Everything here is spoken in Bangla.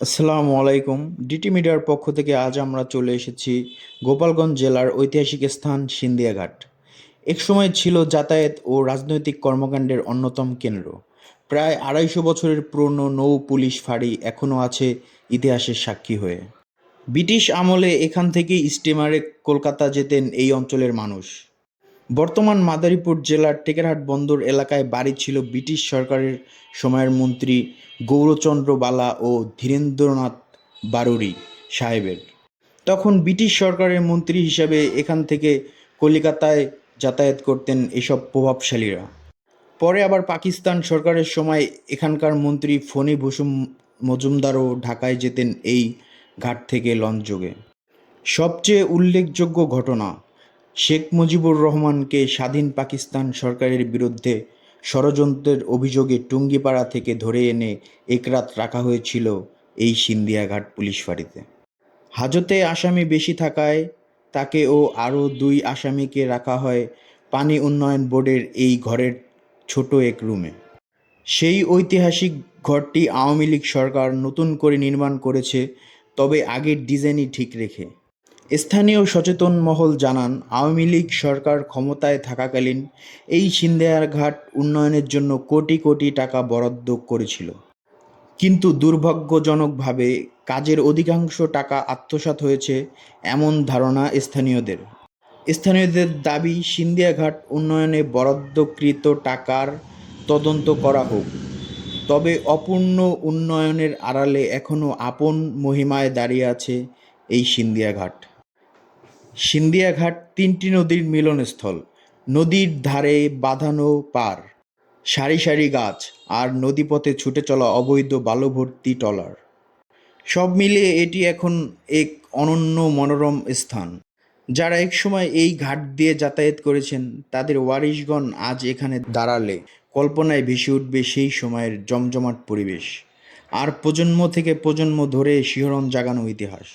আসসালামু আলাইকুম। ডিটি মিডিয়ার পক্ষ থেকে আজ আমরা চলে এসেছি গোপালগঞ্জ জেলার ঐতিহাসিক স্থান সিন্দিয়াঘাট একসময় ছিল যাতায়াত ও রাজনৈতিক কর্মকাণ্ডের অন্যতম কেন্দ্র। প্রায় আড়াইশো বছরের পুরনো নৌ পুলিশ ফাঁড়ি এখনও আছে ইতিহাসের সাক্ষী হয়ে। ব্রিটিশ আমলে এখান থেকেই স্টিমারে কলকাতা যেতেন এই অঞ্চলের মানুষ। বর্তমান মাদারীপুর জেলার টেকেরহাট বন্দর এলাকায় বাড়ি ছিল ব্রিটিশ সরকারের সময়ের মন্ত্রী গৌরচন্দ্র বালা ও ধীরেন্দ্রনাথ বারুরি সাহেবের। তখন ব্রিটিশ সরকারের মন্ত্রী হিসাবে এখান থেকে কলিকাতায় যাতায়াত করতেন এসব প্রভাবশালীরা। পরে আবার পাকিস্তান সরকারের সময় এখানকার মন্ত্রী ফণি ভূষুম মজুমদারও ঢাকায় যেতেন এই ঘাট থেকে লঞ্চযোগে সবচেয়ে উল্লেখযোগ্য ঘটনা শেখ মুজিবুর রহমানকে স্বাধীন পাকিস্তান সরকারের বিরুদ্ধে ষড়যন্ত্রের অভিযোগে টুঙ্গিপাড়া থেকে ধরে এনে একরাত রাখা হয়েছিল এই সিন্দিয়াঘাট পুলিশ ফাঁড়িতে। হাজতে আসামি বেশি থাকায় তাকে ও আরও দুই আসামিকে রাখা হয় পানি উন্নয়ন বোর্ডের এই ঘরের ছোট এক রুমে। সেই ঐতিহাসিক ঘরটি আওয়ামী লীগ সরকার নতুন করে নির্মাণ করেছে, তবে আগের ডিজাইনই ঠিক রেখে। স্থানীয় সচেতন মহল জানান, আওয়ামী লীগ সরকার ক্ষমতায় থাকাকালীন এই সিন্দেয়ারঘাট উন্নয়নের জন্য কোটি কোটি টাকা বরাদ্দ করেছিল। কিন্তু দুর্ভাগ্যজনকভাবে কাজের অধিকাংশ টাকা আত্মসাৎ হয়েছে এমন ধারণা স্থানীয়দের। স্থানীয়দের দাবি সিন্দিয়াঘাট উন্নয়নে বরাদ্দকৃত টাকার তদন্ত করা হোক। তবে অপূর্ণ উন্নয়নের আড়ালে এখনও আপন মহিমায় দাঁড়িয়ে আছে এই সিন্দিয়াঘাট সিন্দিয়াঘাট তিনটি নদীর মিলনস্থল। নদীর ধারে বাঁধানো পার, সারি সারি গাছ আর নদীপথে ছুটে চলা অবৈধ বালুভর্তি ট্রলার। সব মিলিয়ে এটি এখন এক অনন্য মনোরম স্থান। যারা একসময় এই ঘাট দিয়ে যাতায়াত করেছেন, তাদের ওয়ারিশগণ আজ এখানে দাঁড়ালে কল্পনায় ভেসে উঠবে সেই সময়ের জমজমাট পরিবেশ। আর প্রজন্ম থেকে প্রজন্ম ধরে শিহরণ জাগানো ইতিহাস।